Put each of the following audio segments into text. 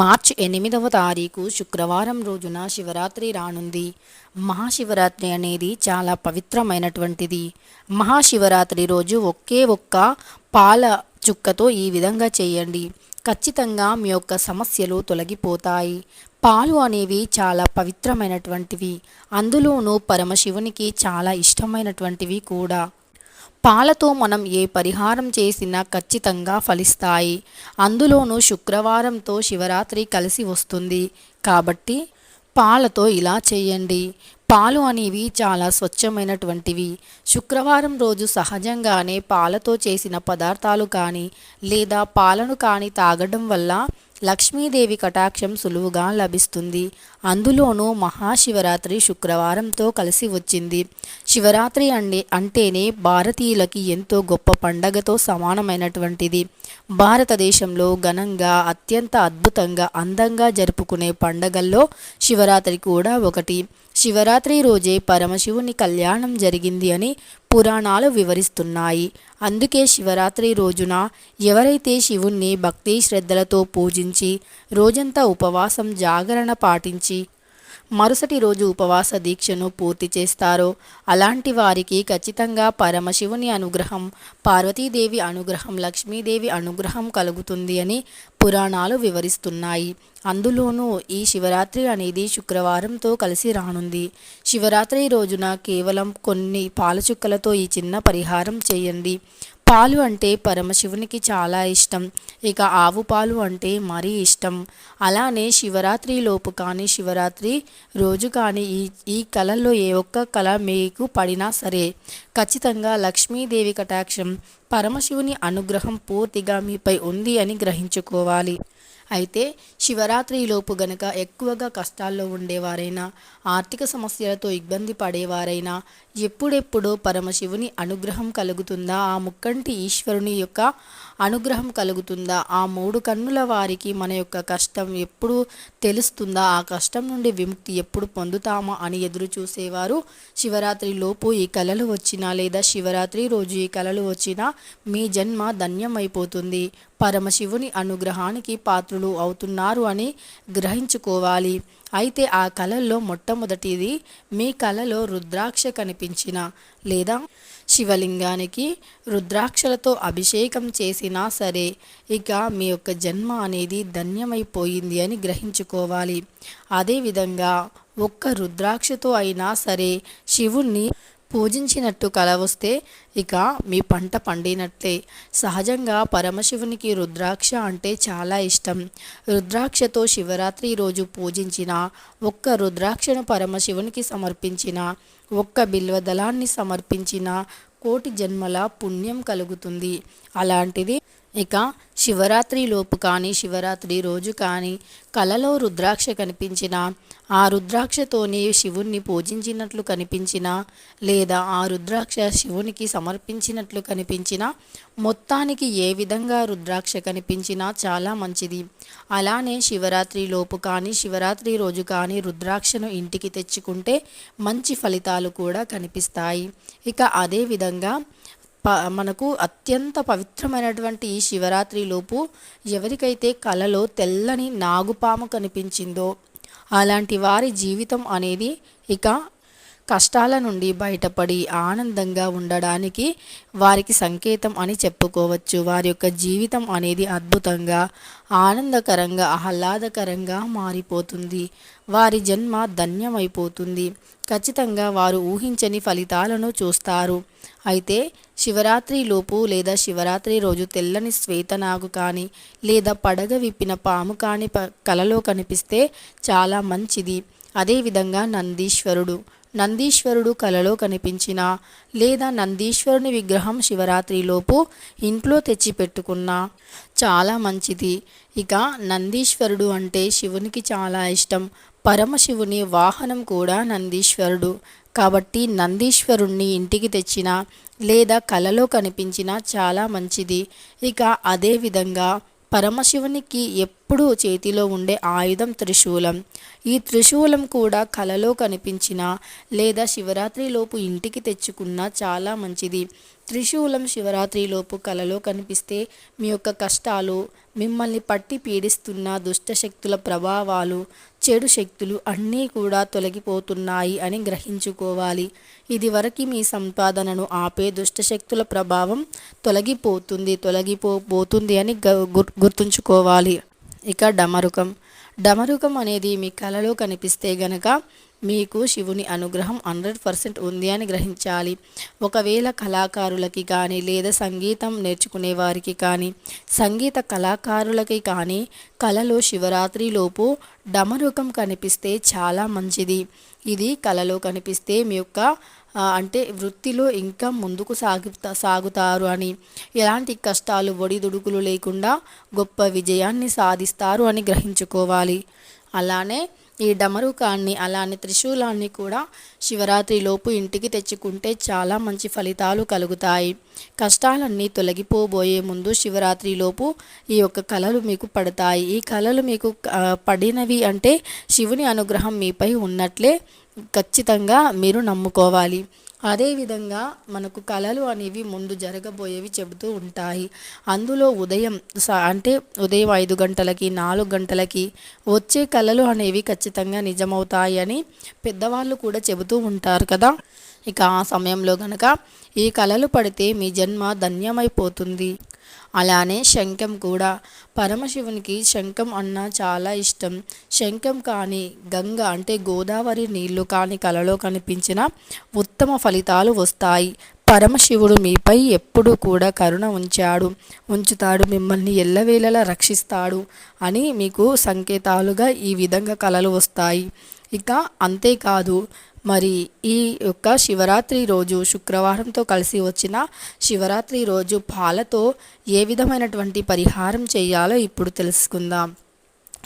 మార్చి ఎనిమిదవ తారీఖు శుక్రవారం రోజున శివరాత్రి రానుంది. మహాశివరాత్రి అనేది చాలా పవిత్రమైనటువంటిది. మహాశివరాత్రి రోజు ఒకే ఒక్క పాల చుక్కతో ఈ విధంగా చేయండి. ఖచ్చితంగా మీ యొక్క సమస్యలు తొలగిపోతాయి. పాలు అనేవి చాలా పవిత్రమైనటువంటివి. అందులోనూ పరమశివునికి చాలా ఇష్టమైనటువంటివి కూడా. పాలతో మనం ఏ పరిహారం చేసినా ఖచ్చితంగా ఫలిస్తాయి. అందులోనూ శుక్రవారంతో శివరాత్రి కలిసి వస్తుంది. కాబట్టి పాలతో ఇలా చేయండి. పాలు అనేవి చాలా స్వచ్ఛమైనటువంటివి. శుక్రవారం రోజు సహజంగానే పాలతో చేసిన పదార్థాలు కానీ లేదా పాలను కానీ తాగడం వల్ల లక్ష్మీదేవి కటాక్షం సులువుగా లభిస్తుంది. అందులోనూ మహాశివరాత్రి శుక్రవారంతో కలిసి వచ్చింది. శివరాత్రి అండి అంటేనే భారతీయులకి ఎంతో గొప్ప పండగతో సమానమైనటువంటిది. భారతదేశంలో ఘనంగా అత్యంత అద్భుతంగా అందంగా జరుపుకునే పండగల్లో శివరాత్రి కూడా ఒకటి. శివరాత్రి రోజే పరమశివుని కళ్యాణం జరిగింది అని పురాణాలు వివరిస్తున్నాయి. అందుకే శివరాత్రి రోజున ఎవరైతే శివుణ్ణి భక్తి శ్రద్ధలతో పూజించి రోజంతా ఉపవాసం జాగరణ పాటించి మరుసటి రోజు ఉపవాస దీక్షను పూర్తి చేస్తారో. అలాంటి వారికి ఖచ్చితంగా పరమశివుని అనుగ్రహం పార్వతీదేవి అనుగ్రహం లక్ష్మీదేవి అనుగ్రహం కలుగుతుంది అని పురాణాలు వివరిస్తున్నాయి. అందులోనూ ఈ శివరాత్రి అనేది శుక్రవారంతో కలిసి రానుంది. శివరాత్రి రోజున కేవలం కొన్ని పాలచుక్కలతో ఈ చిన్న పరిహారం చేయండి. పాలు అంటే పరమశివునికి చాలా ఇష్టం. ఇక ఆవు పాలు అంటే మరీ ఇష్టం. అలానే శివరాత్రి లోపు కానీ శివరాత్రి రోజు కానీ ఈ ఈ కళల్లో ఏ ఒక్క కళ మీకు పడినా సరే ఖచ్చితంగా లక్ష్మీదేవి కటాక్షం పరమశివుని అనుగ్రహం పూర్తిగా మీపై ఉంది అని గ్రహించుకోవాలి. అయితే శివరాత్రిలోపు గనక ఎక్కువగా కష్టాల్లో ఉండేవారైనా ఆర్థిక సమస్యలతో ఇబ్బంది పడేవారైనా ఎప్పుడెప్పుడు పరమశివుని అనుగ్రహం కలుగుతుందా? ఆ ముక్కంటి ఈశ్వరుని యొక్క అనుగ్రహం కలుగుతుందా? ఆ మూడు కన్నుల వారికి మన యొక్క కష్టం ఎప్పుడు తెలుస్తుందా? ఆ కష్టం నుండి విముక్తి ఎప్పుడు పొందుతామా అని ఎదురు చూసేవారు. శివరాత్రి లోపు ఈ కళలు వచ్చినా లేదా శివరాత్రి రోజు ఈ కళలు వచ్చినా మీ జన్మ ధన్యమైపోతుంది. పరమశివుని అనుగ్రహానికి పాత్రులు అవుతున్నారు అని గ్రహించుకోవాలి. అయితే ఆ కళల్లో మొట్టమొదటిది మీ కళలో రుద్రాక్ష కనిపించిన లేదా శివలింగానికి రుద్రాక్షలతో అభిషేకం చేసినా సరే ఇక మీ యొక్క జన్మ అనేది ధన్యమైపోయింది అని గ్రహించుకోవాలి. అదేవిధంగా ఒక్క రుద్రాక్షతో అయినా సరే శివుణ్ణి పూజించినట్టు కల వస్తే ఇక మీ పంట పండినట్లే. సహజంగా పరమశివునికి రుద్రాక్ష అంటే చాలా ఇష్టం. రుద్రాక్షతో శివరాత్రి రోజు పూజించిన ఒక్క రుద్రాక్షను పరమశివునికి సమర్పించిన ఒక్క బిల్వదళాన్ని సమర్పించిన కోటి జన్మల పుణ్యం కలుగుతుంది. అలాంటిది ఇక శివరాత్రి లోపు కానీ శివరాత్రి రోజు కానీ కలలో రుద్రాక్ష కనిపించిన ఆ రుద్రాక్షతోనే శివుణ్ణి పూజించినట్లు కనిపించిన లేదా ఆ రుద్రాక్ష శివునికి సమర్పించినట్లు కనిపించిన మొత్తానికి ఏ విధంగా రుద్రాక్ష కనిపించినా చాలా మంచిది. అలానే శివరాత్రి లోపు కానీ శివరాత్రి రోజు కానీ రుద్రాక్షను ఇంటికి తెచ్చుకుంటే మంచి ఫలితాలు కూడా కనిపిస్తాయి. ఇక అదే విధంగా ప మనకు అత్యంత పవిత్రమైనటువంటి ఈ శివరాత్రిలోపు ఎవరికైతే కలలో తెల్లని నాగుపాము కనిపించిందో అలాంటి వారి జీవితం అనేది ఇక కష్టాల నుండి బయటపడి ఆనందంగా ఉండడానికి వారికి సంకేతం అని చెప్పుకోవచ్చు. వారి యొక్క జీవితం అనేది అద్భుతంగా ఆనందకరంగా ఆహ్లాదకరంగా మారిపోతుంది. వారి జన్మ ధన్యమైపోతుంది. ఖచ్చితంగా వారు ఊహించని ఫలితాలను చూస్తారు. అయితే శివరాత్రి లోపు లేదా శివరాత్రి రోజు తెల్లని శ్వేతనాగు కానీ లేదా పడగ విప్పిన పాము కానీ కలలో కనిపిస్తే చాలా మంచిది. అదేవిధంగా నందీశ్వరుడు. నందీశ్వరుడు కలలో కనిపించిన లేదా నందీశ్వరుని విగ్రహం శివరాత్రిలోపు ఇంట్లో తెచ్చిపెట్టుకున్నా చాలా మంచిది. ఇక నందీశ్వరుడు అంటే శివునికి చాలా ఇష్టం. పరమశివుని వాహనం కూడా నందీశ్వరుడు. కాబట్టి నందీశ్వరుణ్ణి ఇంటికి తెచ్చిన లేదా కలలో కనిపించిన చాలా మంచిది. ఇక అదేవిధంగా పరమశివునికి ఎప్పుడు చేతిలో ఉండే ఆయుధం త్రిశూలం. ఈ త్రిశూలం కూడా కలలో కనిపించిన లేదా శివరాత్రిలోపు ఇంటికి తెచ్చుకున్న చాలా మంచిది. త్రిశూలం శివరాత్రిలోపు కలలో కనిపిస్తే మీ యొక్క కష్టాలు మిమ్మల్ని పట్టి పీడిస్తున్న దుష్టశక్తుల ప్రభావాలు చెడు శక్తులు అన్నీ కూడా తొలగిపోతున్నాయి అని గ్రహించుకోవాలి. ఇదివరకు మీ సంపాదనను ఆపే దుష్టశక్తుల ప్రభావం తొలగిపోతుంది తొలగిపోబోతుంది అని గుర్తుంచుకోవాలి. ఇక డమరుకం. డమరుకం అనేది మీ కలలో కనిపిస్తే గనక మీకు శివుని అనుగ్రహం హండ్రెడ్ పర్సెంట్ ఉంది అని గ్రహించాలి. ఒకవేళ కళాకారులకి కానీ లేదా సంగీతం నేర్చుకునే వారికి కానీ సంగీత కళాకారులకి కానీ కళలో శివరాత్రిలోపు డమరుకం కనిపిస్తే చాలా మంచిది. ఇది కళలో కనిపిస్తే మీ యొక్క అంటే వృత్తిలో ఇంకా ముందుకు సాగుతా సాగుతారు అని ఎలాంటి కష్టాలు ఒడిదుడుకులు లేకుండా గొప్ప విజయాన్ని సాధిస్తారు అని గ్రహించుకోవాలి. అలానే ఈ డమరుకాన్ని అలానే త్రిశూలాన్ని కూడా శివరాత్రిలోపు ఇంటికి తెచ్చుకుంటే చాలా మంచి ఫలితాలు కలుగుతాయి. కష్టాలన్నీ తొలగిపోబోయే ముందు శివరాత్రిలోపు ఈ యొక్క కళలు మీకు పడతాయి. ఈ కళలు మీకు పడినవి అంటే శివుని అనుగ్రహం మీపై ఉన్నట్లే ఖచ్చితంగా మీరు నమ్ముకోవాలి. అదేవిధంగా మనకు కళలు అనేవి ముందు జరగబోయేవి చెబుతూ ఉంటాయి. అందులో ఉదయం అంటే ఉదయం ఐదు గంటలకి నాలుగు గంటలకి వచ్చే కళలు అనేవి ఖచ్చితంగా నిజమవుతాయి అని పెద్దవాళ్ళు కూడా చెబుతూ ఉంటారు కదా. ఇక ఆ సమయంలో గనక ఈ కళలు పడితే మీ జన్మ ధన్యమైపోతుంది. అలానే శంఖం కూడా. పరమశివునికి శంఖం అన్న చాలా ఇష్టం. శంఖం కానీ గంగ అంటే గోదావరి నీళ్ళు కానీ కలలో కనిపించిన ఉత్తమ ఫలితాలు వస్తాయి. పరమశివుడు మీపై ఎప్పుడూ కూడా కరుణ ఉంచాడు. ఉంచుతాడు మిమ్మల్ని ఎల్లవేళలా రక్షిస్తాడు అని మీకు సంకేతాలుగా ఈ విధంగా కలలు వస్తాయి. ఇక అంతేకాదు మరి ఈ యొక్క శివరాత్రి రోజు శుక్రవారంతో కలిసి వచ్చిన శివరాత్రి రోజు పాలతో ఏ విధమైనటువంటి పరిహారం చేయాలో ఇప్పుడు తెలుసుకుందాం.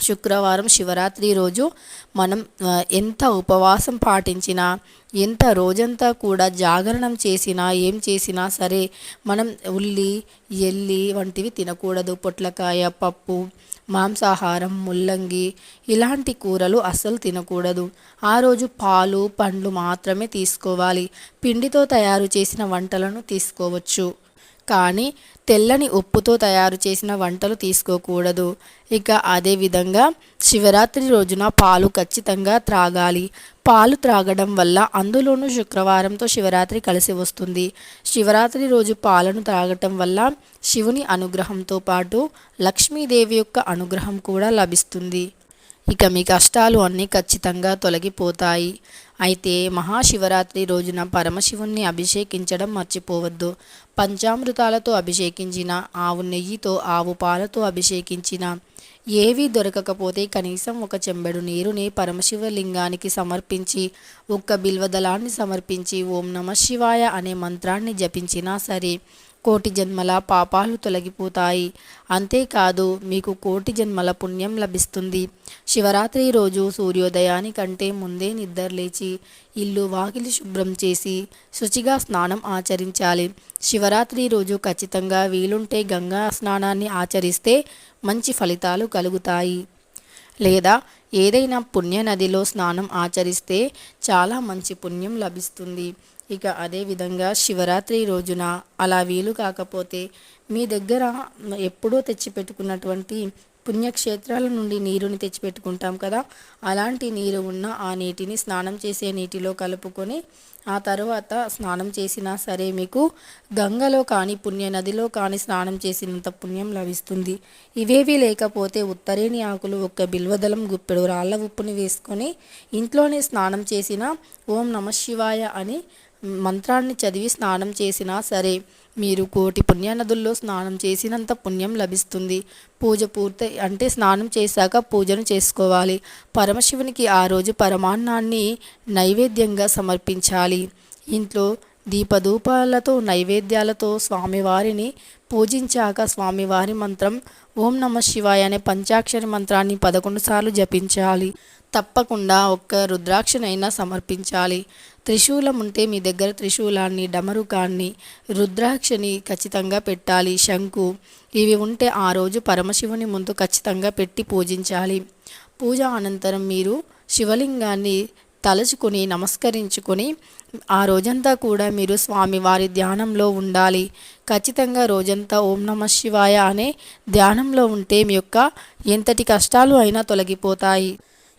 శుక్రవారం శివరాత్రి రోజు మనం ఎంత ఉపవాసం పాటించినా ఎంత రోజంతా కూడా జాగరణం చేసినా ఏం చేసినా సరే మనం ఉల్లి ఎల్లి వంటివి తినకూడదు. పొట్లకాయ పప్పు మాంసాహారం ముల్లంగి ఇలాంటి కూరలు అస్సలు తినకూడదు. ఆ రోజు పాలు పండ్లు మాత్రమే తీసుకోవాలి. పిండితో తయారు చేసిన వంటలను తీసుకోవచ్చు. కానీ తెల్లని ఉప్పుతో తయారు చేసిన వంటలు తీసుకోకూడదు. ఇక అదేవిధంగా శివరాత్రి రోజున పాలు ఖచ్చితంగా త్రాగాలి. పాలు త్రాగడం వల్ల అందులోనూ శుక్రవారంతో శివరాత్రి కలిసి వస్తుంది. శివరాత్రి రోజు పాలను త్రాగటం వల్ల శివుని అనుగ్రహంతో పాటు లక్ష్మీదేవి యొక్క అనుగ్రహం కూడా లభిస్తుంది. ఇక మీ కష్టాలు అన్నీ ఖచ్చితంగా తొలగిపోతాయి. అయితే మహాశివరాత్రి రోజున పరమశివుణ్ణి అభిషేకించడం మర్చిపోవద్దు. పంచామృతాలతో అభిషేకించిన ఆవు నెయ్యితో ఆవు పాలతో అభిషేకించిన ఏవీ దొరకకపోతే కనీసం ఒక చెంబెడు నీరుని పరమశివలింగానికి సమర్పించి ఒక్క బిల్వదళాన్ని సమర్పించి ఓం నమ శివాయ అనే మంత్రాన్ని జపించినా సరే కోటి జన్మల పాపాలు తొలగిపోతాయి. అంతేకాదు మీకు కోటి జన్మల పుణ్యం లభిస్తుంది. శివరాత్రి రోజు సూర్యోదయానికంటే ముందే నిద్రలేచి ఇల్లు వాకిలి శుభ్రం చేసి శుచిగా స్నానం ఆచరించాలి. శివరాత్రి రోజు ఖచ్చితంగా వీలుంటే గంగా స్నానాన్ని ఆచరిస్తే మంచి ఫలితాలు కలుగుతాయి. లేదా ఏదైనా పుణ్య నదిలో స్నానం ఆచరిస్తే చాలా మంచి పుణ్యం లభిస్తుంది. ఇక అదేవిధంగా శివరాత్రి రోజున అలా వీలు కాకపోతే మీ దగ్గర ఎప్పుడో తెచ్చిపెట్టుకున్నటువంటి పుణ్యక్షేత్రాల నుండి నీరుని తెచ్చిపెట్టుకుంటాం కదా. అలాంటి నీరు ఉన్న ఆ నీటిని స్నానం చేసే నీటిలో కలుపుకొని ఆ తర్వాత స్నానం చేసినా సరే మీకు గంగలో కానీ పుణ్య నదిలో కానీ స్నానం చేసినంత పుణ్యం లభిస్తుంది. ఇవేవి లేకపోతే ఉత్తరేణి ఆకులు ఒక్క బిల్వదలం గుప్పెడు రాళ్ళ ఉప్పుని వేసుకొని ఇంట్లోనే స్నానం చేసిన ఓం నమ శివాయ అని మంత్రాన్ని చదివి స్నానం చేసినా సరే మీరు కోటి పుణ్యనదుల్లో స్నానం చేసినంత పుణ్యం లభిస్తుంది. పూజ పూర్తి అంటే స్నానం చేశాక పూజను చేసుకోవాలి. పరమశివునికి ఆ రోజు పరమాన్నాన్ని నైవేద్యంగా సమర్పించాలి. ఇంట్లో దీపధూపాలతో నైవేద్యాలతో స్వామివారిని పూజించాక స్వామివారి మంత్రం ఓం నమ శివాయ అనే పంచాక్షరి మంత్రాన్ని పదకొండు సార్లు జపించాలి. తప్పకుండా ఒక్క రుద్రాక్షనైనా సమర్పించాలి. త్రిశూలం ఉంటే మీ దగ్గర త్రిశూలాన్ని డమరుకాన్ని రుద్రాక్షని ఖచ్చితంగా పెట్టాలి శంకు. ఇవి ఉంటే ఆ రోజు పరమశివుని ముందు ఖచ్చితంగా పెట్టి పూజించాలి. పూజ అనంతరం మీరు శివలింగాన్ని తలుచుకొని నమస్కరించుకొని ఆ రోజంతా కూడా మీరు స్వామివారి ధ్యానంలో ఉండాలి. ఖచ్చితంగా రోజంతా ఓం నమ శివాయ అనే ధ్యానంలో ఉంటే మీ యొక్క ఎంతటి కష్టాలు అయినా తొలగిపోతాయి.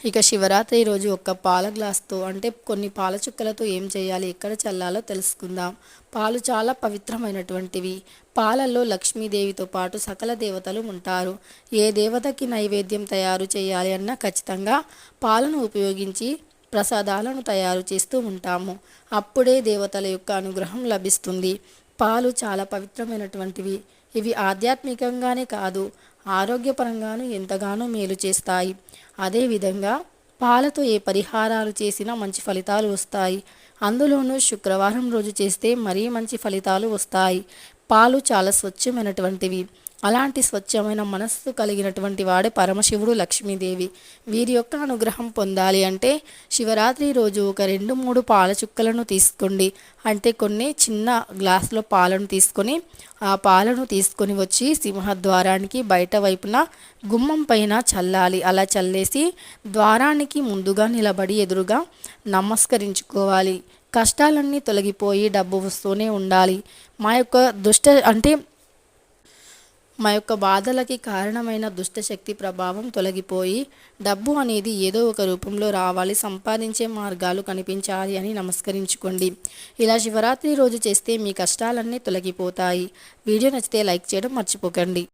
ఇక శివరాత్రి రోజు ఒక పాల గ్లాస్తో అంటే కొన్ని పాల చుక్కలతో ఏం చేయాలి ఎక్కడ చల్లాలో తెలుసుకుందాం. పాలు చాలా పవిత్రమైనటువంటివి. పాలల్లో లక్ష్మీదేవితో పాటు సకల దేవతలు ఉంటారు. ఏ దేవతకి నైవేద్యం తయారు చేయాలి అన్నా ఖచ్చితంగా పాలను ఉపయోగించి ప్రసాదాలను తయారు చేస్తూ ఉంటాము. అప్పుడే దేవతల యొక్క అనుగ్రహం లభిస్తుంది. పాలు చాలా పవిత్రమైనటువంటివి. ఇవి ఆధ్యాత్మికంగానే కాదు ఆరోగ్యపరంగాను ఎంతగానో మేలు చేస్తాయి. అదేవిధంగా పాలతో ఏ పరిహారాలు చేసినా మంచి ఫలితాలు వస్తాయి. అందులోనూ శుక్రవారం రోజు చేస్తే మరీ మంచి ఫలితాలు వస్తాయి. పాలు చాలా స్వచ్ఛమైనటువంటివి. అలాంటి స్వచ్ఛమైన మనస్సు కలిగినటువంటి వాడే పరమశివుడు లక్ష్మీదేవి. వీరి యొక్క అనుగ్రహం పొందాలి అంటే శివరాత్రి రోజు ఒక రెండు మూడు పాల చుక్కలను తీసుకోండి. అంటే కొన్ని చిన్న గ్లాసులో పాలను తీసుకొని ఆ పాలను తీసుకొని వచ్చి సింహద్వారానికి బయట వైపున గుమ్మం పైన చల్లాలి. అలా చల్లేసి ద్వారానికి ముందుగా నిలబడి ఎదురుగా నమస్కరించుకోవాలి. కష్టాలన్నీ తొలగిపోయి డబ్బు వస్తూనే ఉండాలి. మా యొక్క దుష్ట అంటే మా యొక్క బాధలకి కారణమైన దుష్టశక్తి ప్రభావం తొలగిపోయి డబ్బు అనేది ఏదో ఒక రూపంలో రావాలి సంపాదించే మార్గాలు కనిపించాలి అని నమస్కరించుకోండి. ఇలా శివరాత్రి రోజు చేస్తే మీ కష్టాలన్నీ తొలగిపోతాయి. వీడియో నచ్చితే లైక్ చేయడం మర్చిపోకండి.